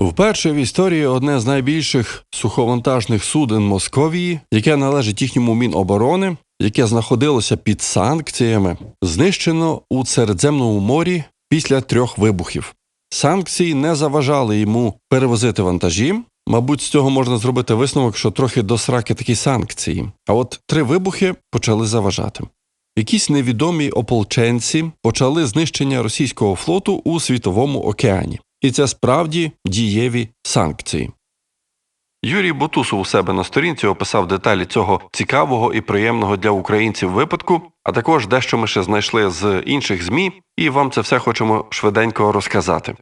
Вперше в історії одне з найбільших суховантажних суден Московії, яке належить їхньому Міноборони, яке знаходилося під санкціями, знищено у Середземному морі після трьох вибухів. Санкції не заважали йому перевозити вантажі. Мабуть, з цього можна зробити висновок, що трохи до сраки такі санкції. А от три вибухи почали заважати. Якісь невідомі ополченці почали знищення російського флоту у світовому океані. І це справді дієві санкції. Юрій Бутусов у себе на сторінці описав деталі цього цікавого і приємного для українців випадку, а також дещо ми ще знайшли з інших ЗМІ, і вам це все хочемо швиденько розказати.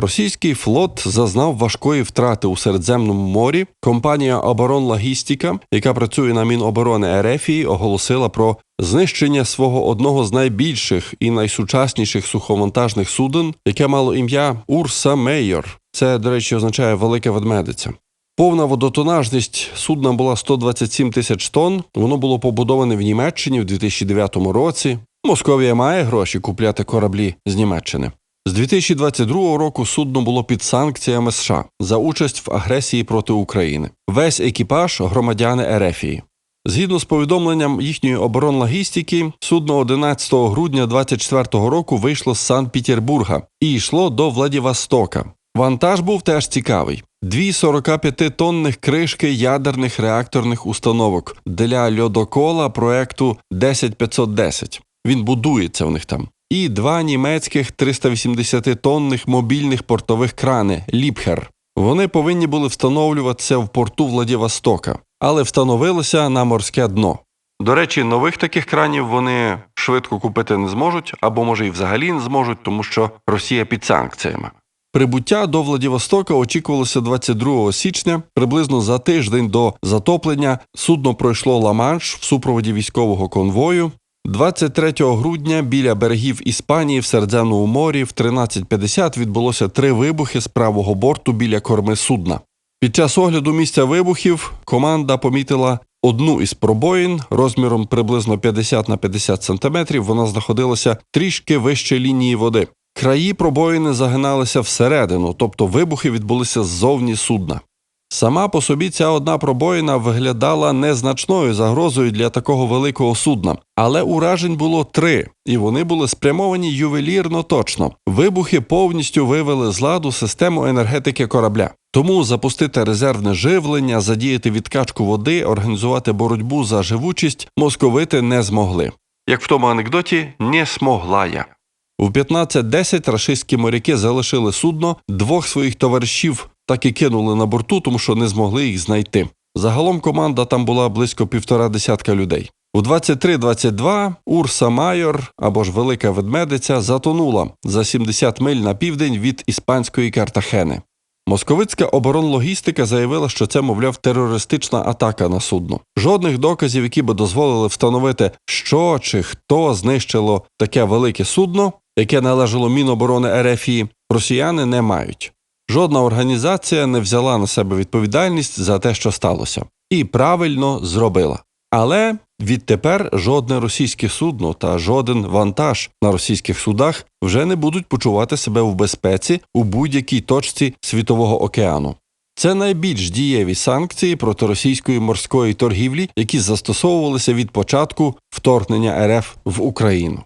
Російський флот зазнав важкої втрати у Середземному морі. Компанія Оборонлогістика, яка працює на Міноборони Ерефії, оголосила про знищення свого одного з найбільших і найсучасніших суховантажних суден, яке мало ім'я Урса Мейор. Це, до речі, означає велика ведмедиця. Повна водотонажність судна була 127 тисяч тонн. Воно було побудоване в Німеччині в 2009 році. Московія має гроші купляти кораблі з Німеччини. З 2022 року судно було під санкціями США за участь в агресії проти України. Весь екіпаж громадяни Ерефії. Згідно з повідомленням їхньої оборонлогістики, судно 11 грудня 2024 року вийшло з Санкт-Петербурга і йшло до Владивостока. Вантаж був теж цікавий: дві 45-тонних кришки ядерних реакторних установок для льодокола проекту 10510. Він будується в них там. І два німецьких 380-тонних мобільних портових крани Ліпхер. Вони повинні були встановлюватися в порту Владивостока, але встановилися на морське дно. До речі, нових таких кранів вони швидко купити не зможуть, або може і взагалі не зможуть, тому що Росія під санкціями. Прибуття до Владивостока очікувалося 22 січня. Приблизно за тиждень до затоплення судно пройшло Ла-Манш в супроводі військового конвою. 23 грудня біля берегів Іспанії в Середземному морі в 13.50 відбулося три вибухи з правого борту біля корми судна. Під час огляду місця вибухів команда помітила одну із пробоїн розміром приблизно 50 на 50 сантиметрів. Вона знаходилася трішки вище лінії води. Краї пробоїни загиналися всередину, тобто вибухи відбулися ззовні судна. Сама по собі ця одна пробоїна виглядала незначною загрозою для такого великого судна, але уражень було три, і вони були спрямовані ювелірно точно. Вибухи повністю вивели з ладу систему енергетики корабля. Тому запустити резервне живлення, задіяти відкачку води, організувати боротьбу за живучість московити не змогли. Як в тому анекдоті, не змогла я. В 15.10 рашистські моряки залишили судно, двох своїх товаришів так і кинули на борту, тому що не змогли їх знайти. Загалом команда там була близько півтора десятка людей. У 23.22 Урса Майор або ж Велика Ведмедиця затонула за 70 миль на південь від іспанської Картахени. Московицька оборонлогістика заявила, що це, мовляв, терористична атака на судно. Жодних доказів, які би дозволили встановити, що чи хто знищило таке велике судно, яке належало Міноборони РФІ, росіяни не мають. Жодна організація не взяла на себе відповідальність за те, що сталося, і правильно зробила. Але відтепер жодне російське судно та жоден вантаж на російських судах вже не будуть почувати себе в безпеці у будь-якій точці світового океану. Це найбільш дієві санкції проти російської морської торгівлі, які застосовувалися від початку вторгнення РФ в Україну.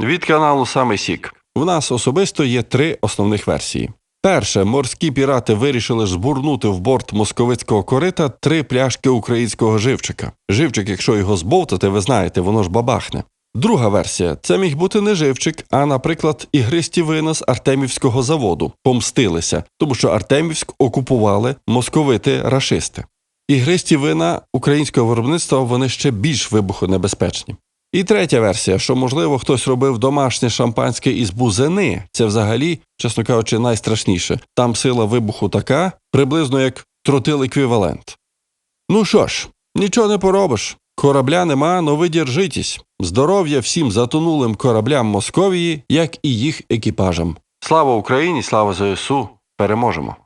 Від каналу Саме Сік. У нас особисто є три основних версії. Перше, морські пірати вирішили збурнути в борт московицького корита три пляшки українського живчика. Живчик, якщо його збовтати, ви знаєте, воно ж бабахне. Друга версія це міг бути не живчик, а, наприклад, ігристі вина з Артемівського заводу помстилися, тому що Артемівськ окупували московити рашисти. Ігристі вина українського виробництва вони ще більш вибухонебезпечні. І третя версія, що можливо хтось робив домашнє шампанське із бузини, це взагалі, чесно кажучи, найстрашніше. Там сила вибуху така, приблизно як тротил еквівалент. Ну що ж, нічого не поробиш. Корабля нема, но ви держитесь. Здоров'я всім затонулим кораблям Московії, як і їх екіпажам. Слава Україні, слава ЗСУ! Переможемо!